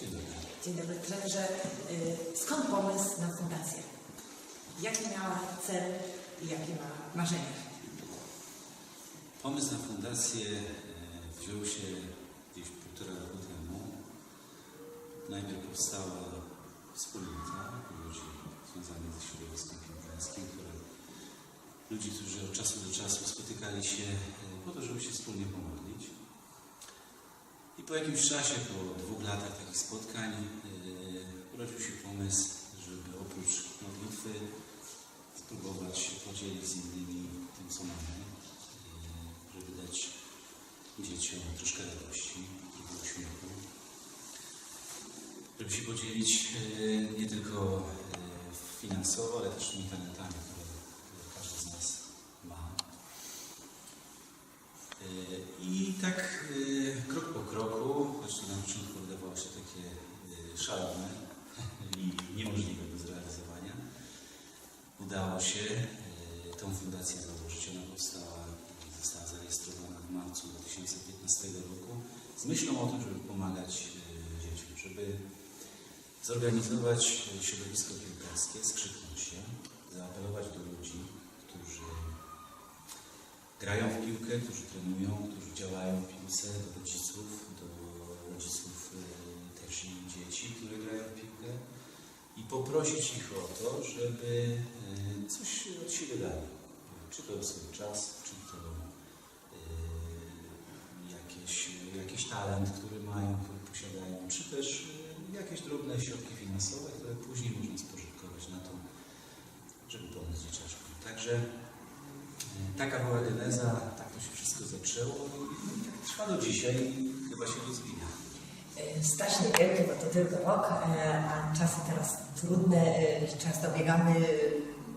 Dzień dobry. Dzień dobry trenerze. Y, Skąd pomysł na fundację? Jaki miała cel i jakie ma marzenia? Pomysł na fundację e, wziął się gdzieś półtora roku temu. Najpierw powstała wspólnota ludzi związanych ze środowiskiem piłkarskim, które ludzi, którzy od czasu do czasu spotykali się e, po to, żeby się wspólnie pomodlić. Po jakimś czasie, po dwóch latach takich spotkań, e, urodził się pomysł, żeby oprócz modlitwy spróbować się podzielić z innymi tym, co mamy, e, żeby dać dzieciom troszkę radości, trochę uśmiechu, żeby się podzielić e, nie tylko finansowo, ale też tymi talentami, które każdy z nas ma. I tak kroku, choć na początku wydawało się takie e, szalone i niemożliwe do zrealizowania, udało się e, tą fundację założyć. Ona powstała, została zarejestrowana w marcu 2015 roku z myślą o tym, żeby pomagać e, dzieciom, żeby zorganizować środowisko piłkarskie, skrzyknąć się, zaapelować do grają w piłkę, którzy trenują, którzy działają w piłce, do rodziców, do rodziców e, też i dzieci, które grają w piłkę i poprosić ich o to, żeby e, coś od siebie dali. Czy to swój czas, czy to e, jakieś, jakiś talent, który mają, który posiadają, czy też jakieś drobne środki finansowe, które później można spożytkować na to, żeby pomóc dzieciaczkom. Także taka była geneza, tak to się wszystko zaczęło i tak trwa do dzisiaj i chyba się rozwija. Y, Staż niewielki, bo to tylko rok, y, a czasy teraz trudne, y, często biegamy,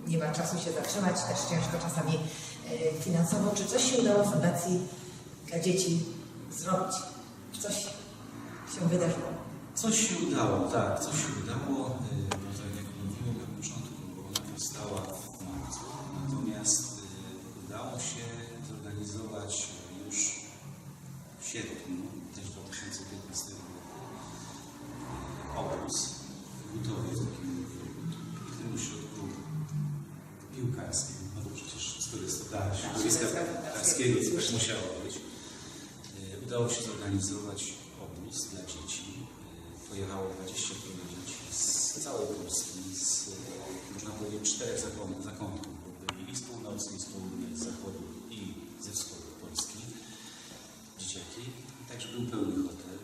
nie ma czasu się zatrzymać, też ciężko czasami finansowo. Czy coś się udało fundacji dla dzieci zrobić? Coś się wydarzyło? Coś się udało, tak, coś się udało, udało się zorganizować już w sierpniu też 2015 roku y, obóz w Gutowie, w takim pięknym ośrodku piłkarskim, no bo przecież skoro jest to dla środowiska piłkarskiego, to tak musiało być. Y, Udało się zorganizować obóz dla dzieci. Pojechało 20 dzieci z całej Polski, z, można powiedzieć, czterech zakątków, i z północy, i z południa, z zachodu, i ze wschodu Polski dzieciaki. Także był pełny hotel.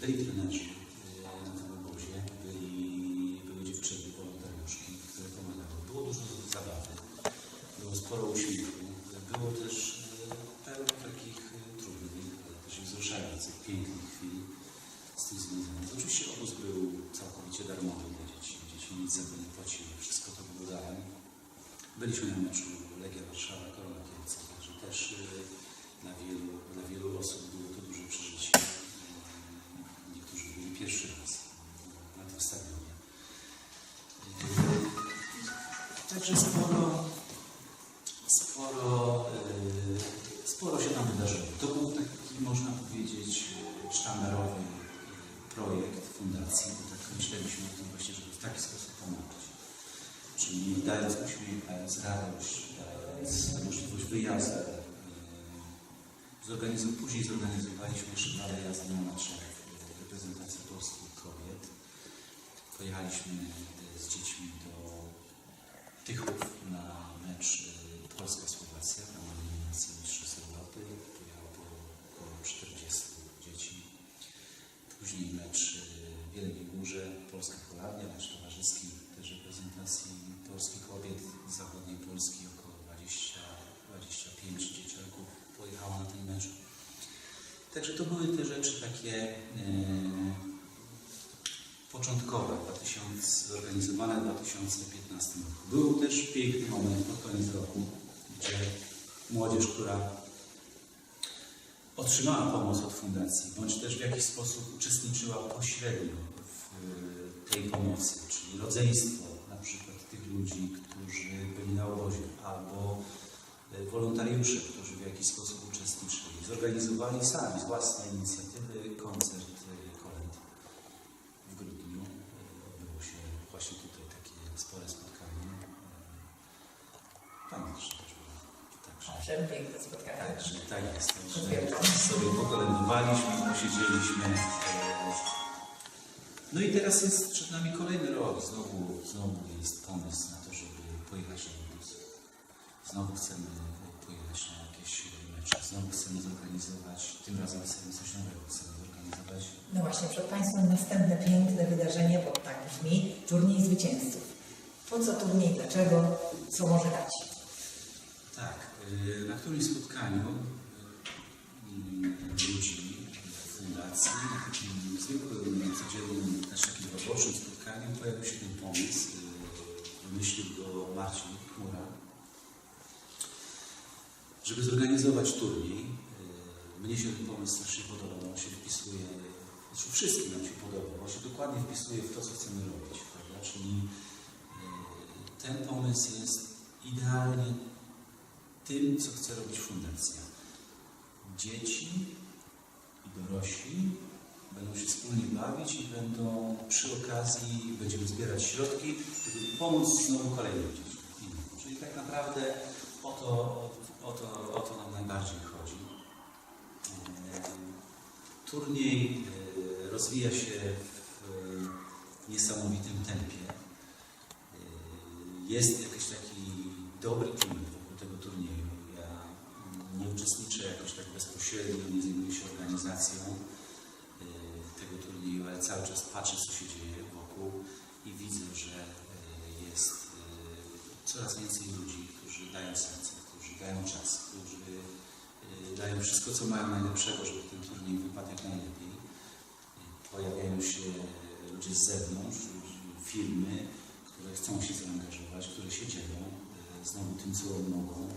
Byli trenerzy y, na tym obozie, byli, były dziewczyny, wolontariuszki, które pomagały. Było dużo zabawy, było sporo uśmiechu, było też y, pełno takich y, trudnych, ale też i wzruszających, pięknych chwil z tym związanych. Oczywiście obóz był całkowicie darmowy dla dzieci. Dzieci nic za to nie płaciły, wszystko to było darem. Byliśmy na meczu Legia Warszawa, Korona Kielce, także też y, dla wielu, dla wielu osób było to duże przeżycie. Y, Niektórzy byli pierwszy raz na tym stadionie. Y, Sporo, sporo, y, sporo się nam wydarzyło. To był taki, można powiedzieć, sztandarowy projekt fundacji, bo tak myśleliśmy o tym właśnie, żeby w taki sposób pomagać. Czyli dając uśmiech, dając radość, dając możliwość wyjazdu. Zorganizow- później zorganizowaliśmy jeszcze dwa wyjazdy na y, reprezentacji polskich kobiet. Pojechaliśmy z dziećmi do Tychów na mecz y, Polska-Słowacja ramach eliminacji Mistrzostw Europy. Pojechało po około 40 dzieci. Później mecz y, w Wielkiej Górze, Polska-Holandia, mecz towarzyski też reprezentacji polskich kobiet z zachodniej Polski. Około 20, 25 dzieciaków pojechało na ten mecz. Także to były te rzeczy takie y, początkowe, 2000, zorganizowane w 2015 roku. Był też piękny moment pod koniec roku, gdzie młodzież, która otrzymała pomoc od fundacji, bądź też w jakiś sposób uczestniczyła pośrednio w tej pomocy, czyli rodzeństwo na przykład tych ludzi, którzy byli na obozie, albo e, wolontariusze, którzy w jakiś sposób uczestniczyli, zorganizowali sami z własnej inicjatywy koncert Przepiękne spotkanie. Także tak jest. Także sobie pokolędowaliśmy, posiedzieliśmy. e, No i teraz jest przed nami kolejny rok. Znowu, znowu jest pomysł na to, żeby pojechać na obóz. Znowu chcemy pojechać na jakieś mecze. Znowu chcemy zorganizować, tym razem chcemy coś nowego. Chcemy zorganizować No właśnie, przed Państwem następne piękne wydarzenie, bo tak brzmi, turniej zwycięzców. Po co turniej, dlaczego, co może dać? Y, na którymś spotkaniu y, ludzi fundacji, na takim zwykłym, codziennym, też takim roboczym spotkaniu pojawił się ten pomysł. Wymyślił go Marcin Chmura, żeby zorganizować turniej. Mnie się ten pomysł strasznie podobał, on się wpisuje, znaczy wszystkim nam się podobał, on się dokładnie wpisuje w to, co chcemy robić, prawda? Czyli ten pomysł jest idealnie tym, co chce robić fundacja. Dzieci i dorośli będą się wspólnie bawić i będą przy okazji, będziemy zbierać środki, żeby pomóc znowu kolejnym dzieciom. Czyli tak naprawdę o to, o to, o to nam najbardziej chodzi. E, Turniej e, rozwija się w niesamowitym tempie. E, Jest jakiś taki dobry klimat wokół tego turnieju. Bezpośrednio, nie zajmuję się organizacją e, tego turnieju, ale cały czas patrzę, co się dzieje wokół i widzę, że e, jest e, coraz więcej ludzi, którzy dają serce, którzy dają czas, którzy dają wszystko, co mają najlepszego, żeby ten turniej wypadł jak najlepiej. Pojawiają się ludzie z zewnątrz, firmy, które chcą się zaangażować, które się dzielą znowu tym, co mogą,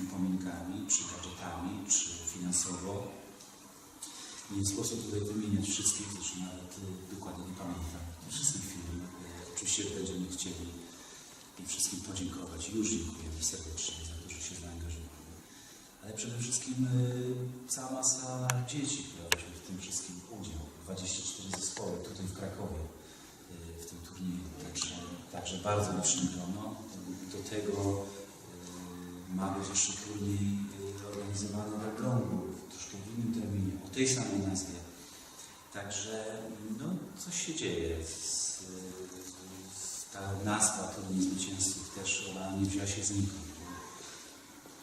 upominkami, czy gadżetami, czy finansowo. Nie sposób tutaj wymieniać wszystkich, zresztą nawet e, dokładnie nie pamiętam wszystkich firm. E, Oczywiście będziemy chcieli im wszystkim podziękować. Już dziękujemy serdecznie za to, że się zaangażowali. Ale przede wszystkim e, cała masa dzieci, która weźmie w tym wszystkim udział. 24 zespoły tutaj w Krakowie w tym turnieju. Także, także bardzo liczne grono. Do tego ma być jeszcze turniej e, organizowany w Elblągu, w troszkę w innym terminie, o tej samej nazwie. Także no, coś się dzieje. Z, ta nazwa turniej zwycięzców też ona nie wzięła się znikąd.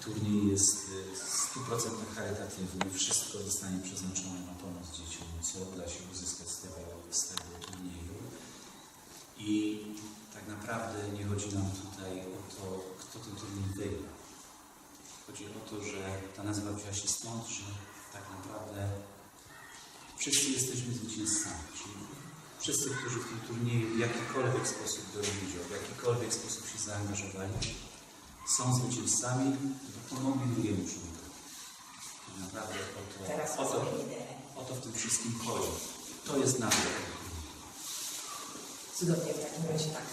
Turniej jest y, w 100% charytatywny, wszystko zostanie przeznaczone na pomoc dzieciom, co uda się uzyskać z tego, z tego turnieju. I tak naprawdę nie chodzi nam tutaj o to, kto ten turniej wygra. To, że ta nazwa wzięła się stąd, że tak naprawdę wszyscy jesteśmy zwycięzcami. Czyli wszyscy, którzy w tym turnieju w jakikolwiek sposób biorą udział, w jakikolwiek sposób się zaangażowali, są zwycięzcami, bo pomogli drugiemu człowiekowi. Tak naprawdę o to, o, to, o to w tym wszystkim chodzi. To jest nazwa. Cudownie w takim razie tak.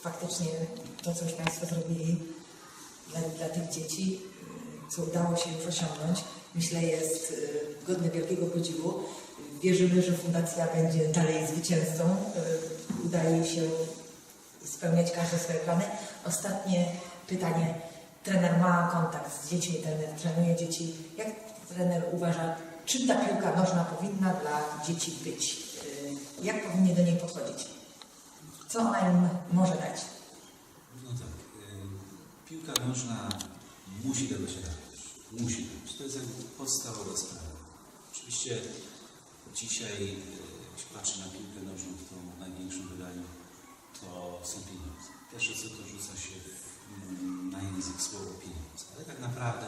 Faktycznie to, co już Państwo zrobili dla, dla tych dzieci, co udało się już osiągnąć, myślę jest y, godne wielkiego podziwu. Wierzymy, że Fundacja będzie dalej zwycięzcą. y, Uda jej się spełniać każde swoje plany. Ostatnie pytanie. Trener ma kontakt z dziećmi, trener trenuje dzieci. Jak trener uważa, czym ta piłka nożna powinna dla dzieci być? Y, Jak powinni do niej podchodzić? Co ona im może dać? No tak, piłka nożna musi dawać radość. Musi dać. To jest jakby podstawowa sprawa. Oczywiście dzisiaj, y, jak się patrzy na piłkę nożną w tą największym wydaniu, to są pieniądze. Pierwsze co to rzuca się w, na język słowo pieniądze. Ale tak naprawdę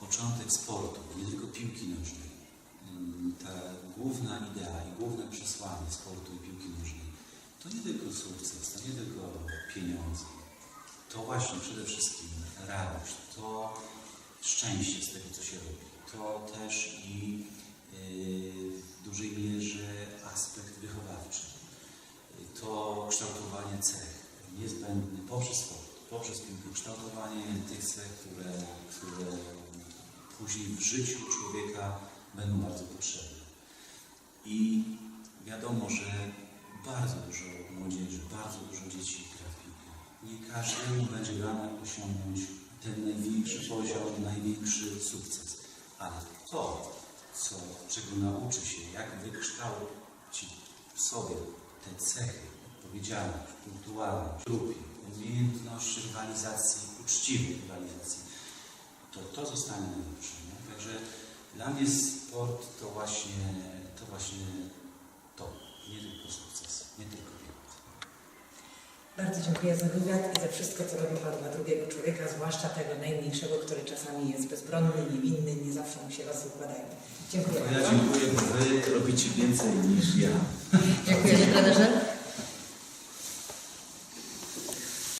początek sportu, nie tylko piłki nożnej, mm, ta główna idea i główne przesłanie sportu i piłki nożnej to nie tylko sukces, to nie tylko pieniądze, to właśnie przede wszystkim radość, to szczęście z tego, co się robi, to też i yy, w dużej mierze aspekt wychowawczy, to kształtowanie cech niezbędny poprzez sport, poprzez kształtowanie tych cech, które, które później w życiu człowieka będą bardzo potrzebne. I wiadomo, że bardzo dużo młodzieży, bardzo dużo dzieci. Nie każdemu będzie dane osiągnąć ten największy poziom, największy sukces. Ale to, co, czego nauczy się, jak wykształcić w sobie te cechy, odpowiedzialność, punktualność, grupie, umiejętność rywalizacji, uczciwej rywalizacji, to to zostanie najlepsze. Także dla mnie sport to właśnie to, właśnie to nie tylko sukces, nie tylko pieniądze. Bardzo dziękuję za wywiad i za wszystko, co robi Pan dla drugiego człowieka, zwłaszcza tego najmniejszego, który czasami jest bezbronny, niewinny, nie zawsze mu się losy układają. Dziękuję ja dziękuję, bo Wy robicie więcej niż ja. Dziękuję, trenerze.